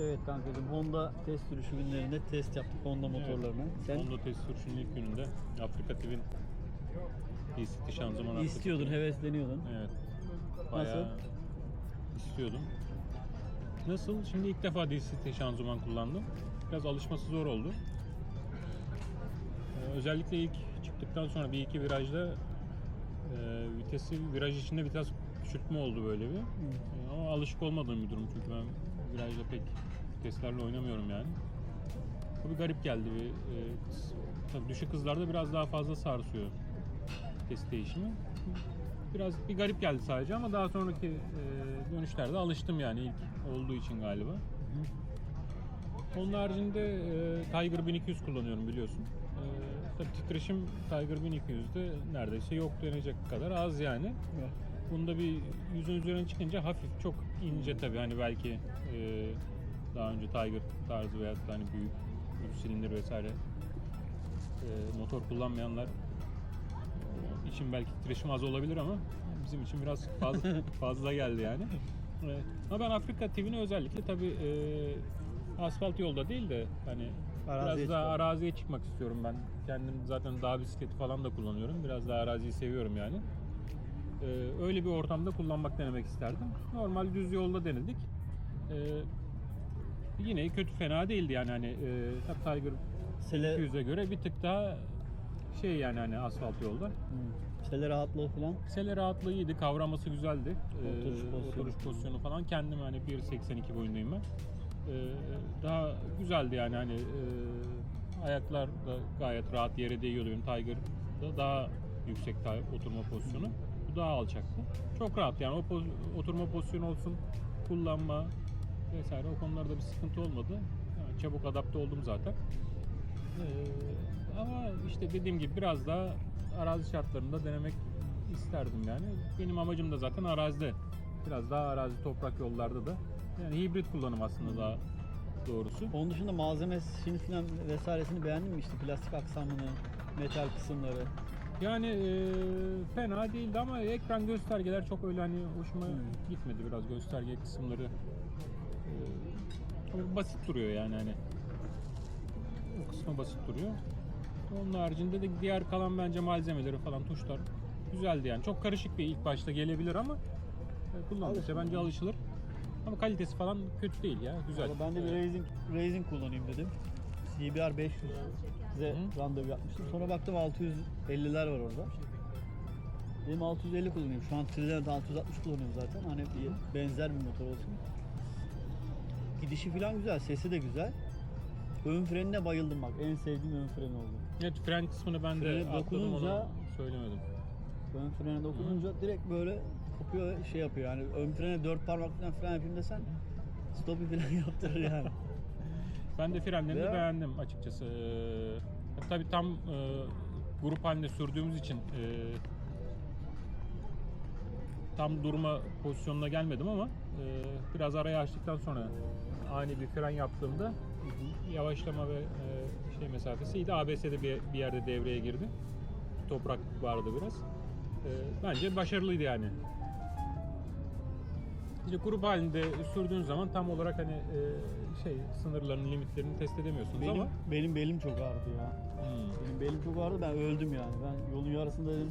Evet kankacığım Honda test sürüşü günlerinde test yaptık Honda motorlarını. Sen Honda test sürüşünün ilk gününde Afrika TV'nin DCT şanzıman Afrika istiyordun, hevesleniyordun. Evet. Bayağı istiyordum. Nasıl? Şimdi ilk defa DCT şanzıman kullandım. Biraz alışması zor oldu. Ee, özellikle ilk çıktıktan sonra bir iki virajda e, vitesi viraj içinde vites küçültme oldu böyle bir. Ee, ama alışık olmadığım bir durum çünkü ben virajda pek viteslerle oynamıyorum yani. Bu bir garip geldi. Bir, e, tabii düşük hızlarda biraz daha fazla sarsıyor vites değişimi. Biraz bir garip geldi sadece ama daha sonraki e, dönüşlerde alıştım yani ilk olduğu için galiba. Onun haricinde e, Tiger 1200 kullanıyorum biliyorsun. E, tabii titreşim Tiger 1200'de neredeyse yok denecek kadar az yani. Evet. Bunda bir yüzün üzerine çıkınca hafif çok ince tabii hani belki e, daha önce Tiger tarzı veya hani büyük 3 silindir vesaire e, motor kullanmayanlar e, için belki titreşim az olabilir ama bizim için biraz fazla fazla geldi yani. Evet. Ama ben Afrika TV'ni özellikle tabii e, asfalt yolda değil de hani Araziye biraz daha çıkalım. araziye çıkmak istiyorum ben. Kendim zaten dağ bisikleti falan da kullanıyorum. Biraz daha araziyi seviyorum yani. Ee, öyle bir ortamda kullanmak denemek isterdim. Normal düz yolda denedik. Ee, yine kötü fena değildi yani hani e, tabii Tiger Sele, 200'e göre bir tık daha şey yani hani asfalt yolda. Hı. Sele rahatlığı falan. Sele rahatlığı iyiydi, kavraması güzeldi. Ee, Oturuş pozisyonu. oturuş pozisyonu falan kendim hani 1.82 boyundayım ben. Ee, daha güzeldi yani hani e, ayaklar da gayet rahat yere değiyordu benim Tiger'da daha yüksek ta- oturma pozisyonu. Daha alçaktı. Çok rahat yani o poz- oturma pozisyonu olsun, kullanma vesaire o konularda bir sıkıntı olmadı. Yani çabuk adapte oldum zaten. Ee, ama işte dediğim gibi biraz daha arazi şartlarında denemek isterdim yani. Benim amacım da zaten arazide. Biraz daha arazi toprak yollarda da. Yani hibrit kullanım aslında daha doğrusu. Onun dışında malzemesini falan vesairesini beğendin mi? İşte plastik aksamını, metal kısımları. Yani e, fena değildi ama ekran göstergeler çok öyle hani hoşuma Hmm. gitmedi biraz gösterge kısımları. E, çok basit duruyor yani hani. O kısmı basit duruyor. Onun haricinde de diğer kalan bence malzemeleri falan tuşlar güzeldi yani. Çok karışık bir ilk başta gelebilir ama e, kullandıkça bence alışılır. Ama kalitesi falan kötü değil ya. Güzel. Valla ben de bir Evet. Racing, Racing kullanayım dedim. CBR 500 size Hı. randevu yapmıştım. Sonra baktım 650'ler var orada. Dedim 650 kullanayım. Şu an Trident 660 kullanıyorum zaten. Hani bir benzer bir motor olsun. Gidişi falan güzel, sesi de güzel. Ön frenine bayıldım bak. En sevdiğim ön freni oldu. Evet, fren kısmını ben de Freni atladım onu dokununca- söylemedim. Ön frene dokununca direkt böyle kopuyor şey yapıyor. Yani ön frene dört parmakla fren yapayım desen stopu falan yaptırır yani. Ben de frenlerini Veya- beğendim açıkçası. Ee, tabii tam e, grup halinde sürdüğümüz için e, tam durma pozisyonuna gelmedim ama e, biraz araya açtıktan sonra ani bir fren yaptığımda yavaşlama ve e, şey mesafesi iyiydi. ABS'de bir, bir yerde devreye girdi. Toprak vardı biraz. E, bence başarılıydı yani. İşte grup halinde sürdüğün zaman tam olarak hani e, şey sınırlarını, limitlerini test edemiyorsunuz Benim, ama benim belim çok ağrıdı ya. Hmm. Benim belim çok ağrıdı ben öldüm yani. Ben yolun yarısında dedim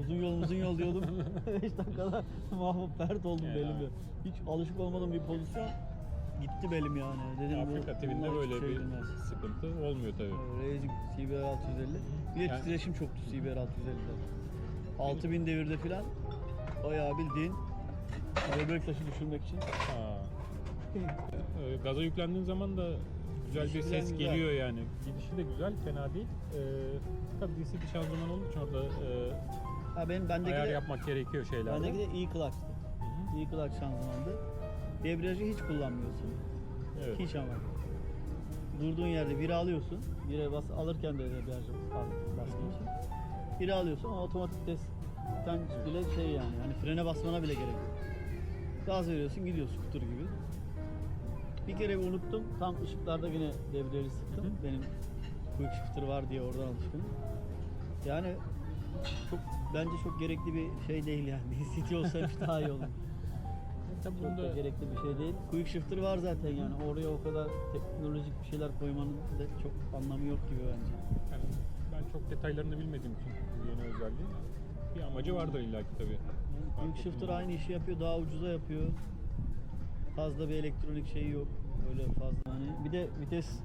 uzun yol uzun yol diyordum. 5 dakikada mahvup pert oldum Ya. belimde. Hiç alışık olmadığım bir pozisyon gitti belim yani. Dedim bu- Afrika bunlar böyle şey bir bilmez. sıkıntı olmuyor tabii. Racing CBR 650. Bir de Yani- titreşim çoktu CBR 650'de. 6000 devirde filan bayağı bildiğin böbrek taşı düşürmek için. Ha. Gaza yüklendiğin zaman da güzel bir ses güzel. geliyor yani. Gidişi de güzel, fena değil. E, tabii DCT şanzıman olduğu için orada e, Ha benim bendeki ayar de, yapmak gerekiyor şeylerde. bendeki de iyi clutch'tı. Hı. İyi clutch şanzımandı. Debriyajı hiç kullanmıyorsun. Evet. Hiç ama. Durduğun yerde biri alıyorsun. Bire bas alırken de debriyajı al basmak için. Biri alıyorsun ama otomatik testten bile şey yani. Hani frene basmana bile gerek yok. Gaz veriyorsun gidiyorsun skuter gibi. Bir kere bir unuttum. Tam ışıklarda yine debriyajı sıktım. Hı hı. Benim quick shifter var diye oradan alışkınım. Yani çok bence çok gerekli bir şey değil yani. DCT olsaymış daha iyi olur. Tabii Çok da gerekli bir şey değil. Quick shifter var zaten yani. Oraya o kadar teknolojik bir şeyler koymanın da çok anlamı yok gibi bence. yani ben çok detaylarını bilmediğim için bu yeni özelliği bir amacı vardır illa ki tabii. Quick shifter aynı işi yapıyor, daha ucuza yapıyor. Fazla bir elektronik şeyi yok. Öyle fazla hani. Bir de vites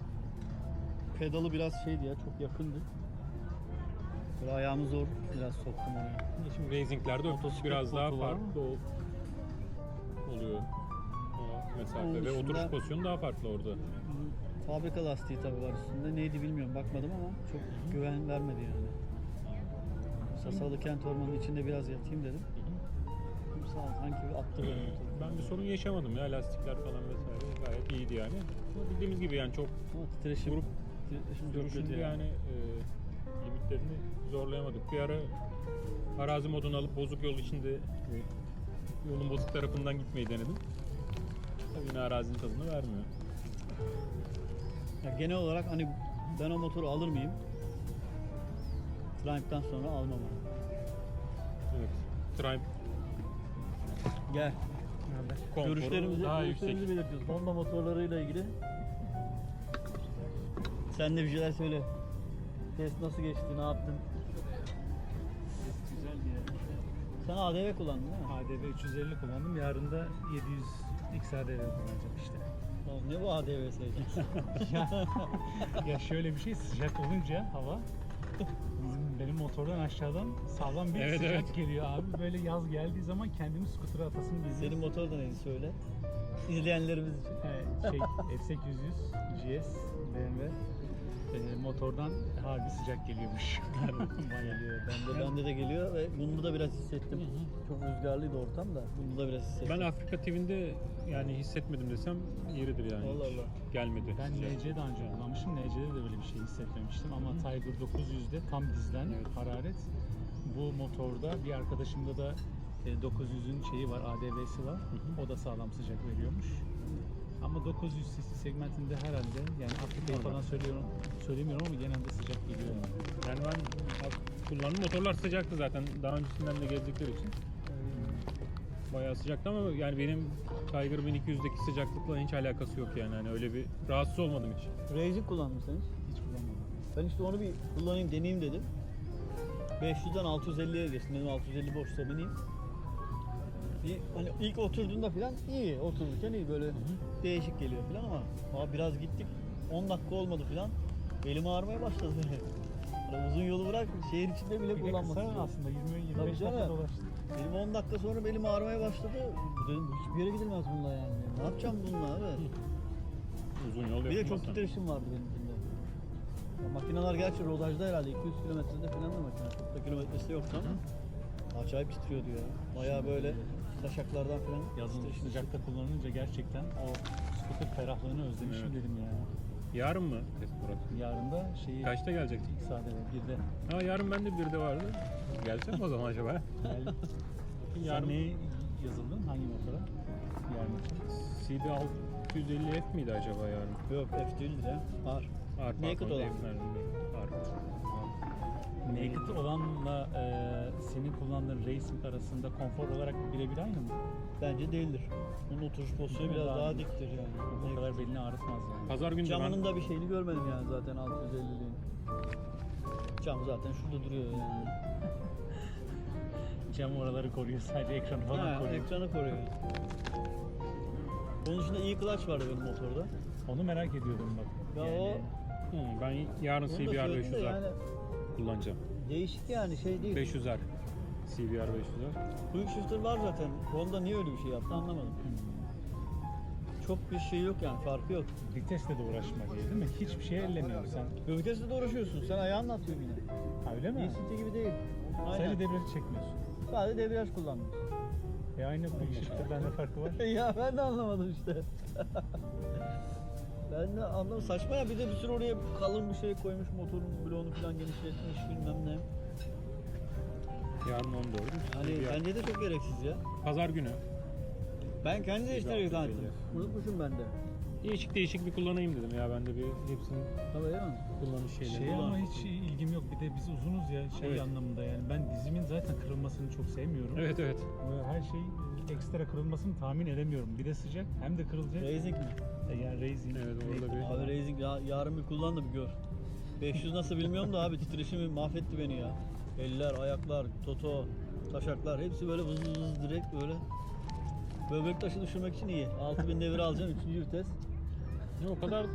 pedalı biraz şeydi ya, çok yakındı. Böyle ayağımı zor biraz soktum oraya. Şimdi racinglerde Motosiklet biraz daha koltuğu var mı? farklı ol- oluyor. O mesafe Onun ve dışında- oturuş pozisyonu daha farklı orada. Fabrika lastiği tabii var üstünde. Neydi bilmiyorum bakmadım ama çok güven vermedi yani. Sasalı Kent Ormanı'nın içinde biraz yatayım dedim. Sağ ol, sanki bir attı beni. Ben bir sorun yaşamadım ya lastikler falan vesaire gayet iyiydi yani. Ama Dediğimiz gibi yani çok Ama titreşim, Grup titreşim çok kötü yani e, limitlerini zorlayamadık. Bir ara arazi modunu alıp bozuk yol içinde e, yolun bozuk tarafından gitmeyi denedim. Tabii yine arazinin tadını vermiyor. Ya genel olarak hani ben o motoru alır mıyım? Triumph'tan sonra almam. Evet. Triumph Gel. konforu Görüşlerimizi, daha yüksek. görüşlerimizi belirtiyoruz. Honda motorlarıyla ilgili. Sen de bir şeyler söyle. Test nasıl geçti, ne yaptın? Güzeldi ya. Sen ADV kullandın değil mi? ADV 350 kullandım. Yarın da 700 XADV kullanacağım işte. Oğlum ne bu ADV sevgisi? ya, ya şöyle bir şey sıcak olunca hava benim motordan aşağıdan sağlam bir Evet, sıcak evet. geliyor abi. Böyle yaz geldiği zaman kendimi skutura atasım geliyor. Senin motor da neydi söyle. İzleyenlerimiz için. He, şey F800 GS BMW e, motordan harbi sıcak geliyormuş. Geliyor. Bende, bende de geliyor ve bunu da biraz hissettim. Çok rüzgarlıydı ortam da. Bunu da biraz hissettim. Ben Afrika TV'nde yani hissetmedim desem yeridir yani. Allah Hiç Allah. Gelmedi. Ben sıcak. NC daha önce kullanmıştım. NC'de de böyle bir şey hissetmemiştim ama Tiger 900'de tam dizden Evet. hararet. Bu motorda bir arkadaşımda da e, 900'ün şeyi var, ADV'si var. hı. O da sağlam sıcak veriyormuş. Ama 900 cc segmentinde herhalde yani Afrika'yı falan söylüyorum, söylemiyorum ama genelde sıcak geliyor. Yani. Yani ben kullandım. Motorlar sıcaktı zaten. Daha öncesinden de gezdikleri için. Bayağı sıcaktı ama yani benim Tiger 1200'deki sıcaklıkla hiç alakası yok yani. Hani öyle bir rahatsız olmadım hiç. Sen hiç? Hiç kullanmadım. Ben işte onu bir kullanayım, deneyeyim dedim. 500'den 650'ye geçtim. Dedim 650 boşsa bineyim. Bir, hani ilk oturduğunda falan iyi, otururken iyi böyle değişik geliyor falan ama abi biraz gittik 10 dakika olmadı falan elim ağrımaya başladı. Hani uzun yolu bırak şehir içinde bile kısa zor. aslında 20-25 Tabii dakika dolaştık. Benim 10 dakika sonra belim ağrımaya başladı. Dedim hiçbir yere gidilmez bununla yani. Ne yapacağım bununla abi? Uzun yol Bir de çok titreşim vardı benimkinde. Ya makineler gerçi rodajda herhalde 200 kilometrede falan da makine. Çok da kilometresi yoktu ama acayip titriyordu ya. Bayağı böyle taşaklardan falan Yazın titreşim sıcakta kullanınca gerçekten o scooter ferahlığını özlemişim Evet. dedim ya. Yarın mı test Murat? Yarın da şeyi Kaçta gelecek? XADV bir de Ha yarın bende bir de vardı. Gelsem o zaman acaba? gel. Sen Yarın neye yazıldın? Hangi motora? Yarın için. CD 650F miydi acaba yarın? Yok F değildir ya. Var. Ağır Naked olan. F nerede? Naked olanla e, senin kullandığın racing arasında konfor olarak birebir aynı mı? Bence değildir. Onun oturuş pozisyonu biraz Daha daha dik. diktir yani. O kadar belini ağrıtmaz yani. Pazar günü de ben Camının da bir şeyini görmedim yani zaten 650'liğin. Cam zaten şurada duruyor yani. Cam oraları koruyor sadece ekranı falan Ha, koruyor. ekranı koruyor. Onun dışında iyi clutch vardı benim motorda. Onu merak ediyordum bak. Ya yani, Hı, ben yarın Onu da CBR söyledim de 500R yani kullanacağım. Değişik yani şey değil. 500R. CBR 500R. Quick shifter var zaten. Honda niye öyle bir şey yaptı anlamadım. Çok bir şey yok yani farkı yok. vitesle de uğraşma diye değil mi? Hiçbir şey ellemiyorsun sen. Vitesle de uğraşıyorsun. Sen ayağınla atıyorsun yine. Ha, öyle mi? DCT gibi değil. Sadece Aynen. debriyajı çekmiyorsun. Sadece debriyaj kullandım. E aynı bu shifter'dan ne farkı var? ya ben de anlamadım işte. ben de anlamadım. Saçma ya bir de bir sürü oraya kalın bir şey koymuş motorun bloğunu falan genişletmiş bilmem ne. Yarın 10 doğru. Hani CBR. bence de çok gereksiz ya. Pazar günü. Ben kendi değiştiriyorum Güzel, zannettim. Unutmuşum ben de. Değişik değişik bir kullanayım dedim ya ben de bir hepsinin Tabii ya. kullanış şeyleri. Şey ama hiç ilgim yok. Bir de biz uzunuz ya şey Evet. anlamında yani. Ben dizimin zaten kırılmasını çok sevmiyorum. Evet evet. Ve Her şey ekstra kırılmasını tahmin edemiyorum. Bir de sıcak hem de kırılacak. Racing mi? E Yani raising. Evet, orada bir- Abi Racing ya, yarın bir kullan da bir gör. 500 nasıl bilmiyorum da abi titreşimi mahvetti beni ya. Eller, ayaklar, toto, taşaklar hepsi böyle vız vız vız direkt böyle. Böbrek taşı düşürmek için iyi. 6000 devir alacaksın 3. vites. Ya o kadar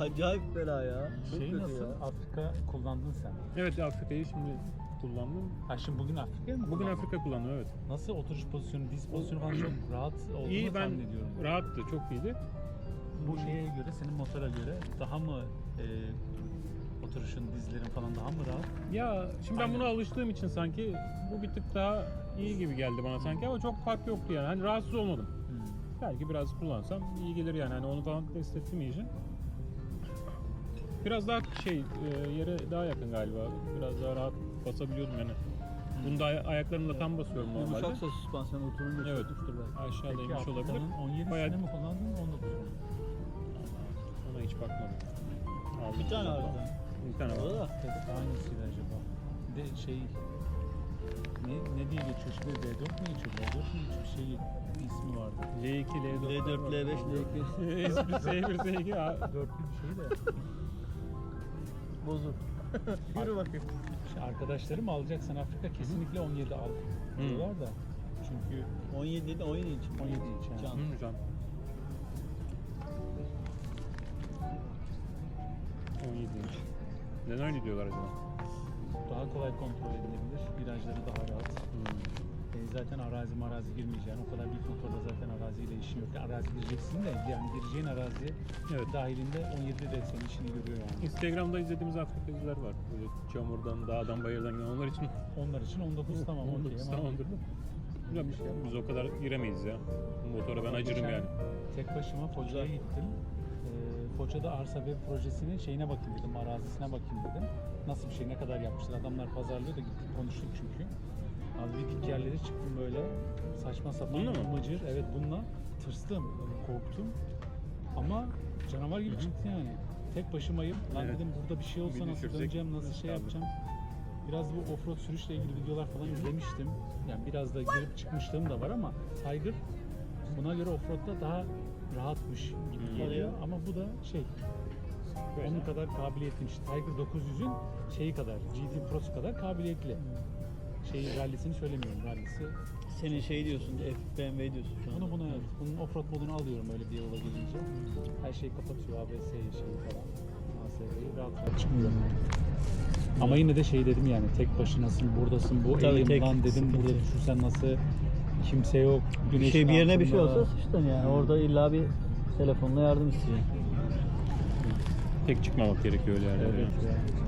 Acayip bela ya. Çok Şey kötü nasıl? ya. Afrika kullandın sen. evet Afrika'yı şimdi kullandım. Ha şimdi bugün Afrika'ya mı Bugün kullandın? Afrika kullandım evet. Nasıl oturuş pozisyonu, diz pozisyonu falan çok rahat olduğunu İyi ben tahmin ediyorum. rahattı çok iyiydi. Bu şeye göre, senin motora göre daha mı e, oturuşun, dizlerin falan daha mı rahat? Ya şimdi ben Aynen. buna alıştığım için sanki bu bir tık daha iyi gibi geldi bana sanki ama çok fark yoktu yani. Hani rahatsız olmadım. Belki biraz kullansam iyi gelir yani. Hani onu falan test ettim iyice. Biraz daha şey e, yere daha yakın galiba. Biraz daha rahat basabiliyordum yani. Bunda ay- ayaklarımla tam basıyorum normalde. Yumuşaksa süspansiyon oturunca Evet. çökmüştür belki. Aşağıda inmiş olabilir. Afrika'nın 17 Bayağı- mi kullandın, 19 mu? Ona hiç bakmadım. Aldım. Bir tane var zaten. Bir tane var. da. Hangisiydi acaba? Bir de şey ne, ne diye geçiyor şimdi V4 mi geçiyor? V4 mi geçiyor? Bir şey ismi vardı. L2, L4, L4, L5, L2. S1, S1, S2. ha. Dörtlü bir şey de. Bozuk. Yürü bakayım. İşte arkadaşlarım alacaksan Afrika kesinlikle 17 al. Diyorlar da. Çünkü 17 dedi 17 inç. 17 inç. yani. Can. Hı, güzel. 17 inç. Neden öyle diyorlar acaba? Daha kolay kontrol edilebilir. Virajları daha rahat. E, zaten arazi marazi girmeyeceksin. O kadar büyük motorda zaten araziyle işin yok. Arazi gireceksin de yani gireceğin arazi Evet. dahilinde 17 de senin işini görüyor yani. Instagram'da izlediğimiz Afrikacılar var. Böyle çamurdan, dağdan, bayırdan giden. Onlar için Onlar için 19 tamam okey 19 ama tamamdır. Güzel bir şey. Biz o kadar giremeyiz ya. Motora ben acırım yani. Tek başıma Güzel. gittim. Foça'da arsa web projesinin şeyine bakayım dedim, arazisine bakayım dedim. Nasıl bir şey, ne kadar yapmışlar? Adamlar pazarlıyor da gittik konuştuk çünkü. Abi Viking yerleri çıktım böyle. Saçma sapan Bununla mı? mıcır. Evet bununla tırstım, korktum. Ama canavar gibi Hı hı. çıktı yani. Tek başımayım. Lan Evet. dedim burada bir şey olsa Bir nasıl döneceğim, nasıl şey yapacağım. Biraz bu offroad sürüşle ilgili videolar falan izlemiştim. Yani biraz da girip çıkmışlığım da var ama Tiger buna göre offroad'da daha rahatmış gibi geliyor. Ama bu da şey onun kadar kabiliyetli. İşte Tiger 900'ün şeyi kadar, GT Pro'su kadar kabiliyetli. Şeyi rallisini söylemiyorum. Rallisi. Senin şey diyorsun, F BMW diyorsun şu an. Bunu buna evet. Bunun offroad modunu alıyorum öyle bir yola gelince. Her şeyi kapatıyor. ABS şeyi falan. ASV'yi rahat rahat çıkmıyorum. Ama yine de şey dedim yani tek başınasın buradasın bu Tabii, tek lan dedim sıkıntı. burada düşürsen nasıl kimse yok bir güneşin şey bir yerine bir şey altında. olsa sıçtın yani. Orada illa bir telefonla yardım isteyeceksin. Tek çıkmamak gerekiyor öyle yerlere. Evet ya.